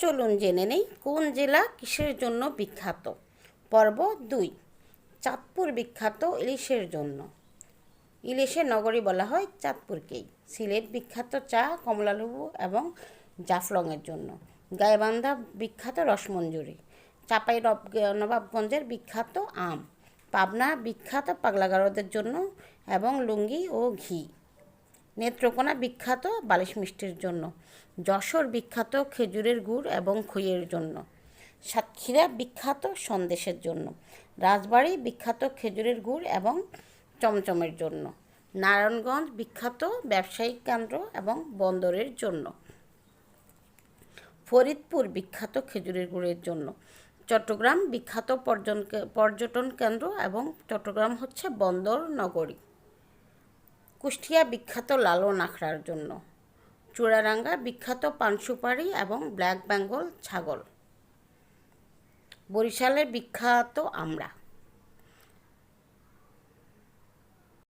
চলুন জেনে নেই কোন জেলা কিসের জন্য বিখ্যাত? পর্ব দুই, চাঁদপুর বিখ্যাত ইলিশের জন্য। ইলিশের নগরী বলা হয় চাঁদপুরকেই। সিলেট বিখ্যাত চা, কমলালেবু এবং জাফলংয়ের জন্য। গাইবান্ধা বিখ্যাত রসমঞ্জুরি। চাপাই নবাবগঞ্জের বিখ্যাত আম। পাবনা বিখ্যাত পাগলাগারদের জন্য এবং লুঙ্গি ও ঘি। নেত্রকোনা বিখ্যাত বালিশ মিষ্টির জন্য, যশোর বিখ্যাত খেজুরের গুড় এবং খইয়ের জন্য, সাতক্ষীরা বিখ্যাত সন্দেশের জন্য, রাজবাড়ি বিখ্যাত খেজুরের গুড় এবং চমচমের জন্য, নারায়ণগঞ্জ বিখ্যাত ব্যবসায়িক কেন্দ্র এবং বন্দরের জন্য, ফরিদপুর বিখ্যাত খেজুরের গুড়ের জন্য, চট্টগ্রাম বিখ্যাত পর্যটন কেন্দ্র এবং চট্টগ্রাম হচ্ছে বন্দর নগরী। কুষ্টিয়া বিখ্যাত লালন আখড়ার জন্য। চূড়ারাঙ্গা বিখ্যাত পানসুপারি এবং ব্ল্যাক বেঙ্গল ছাগল। বরিশালের বিখ্যাত আমরা।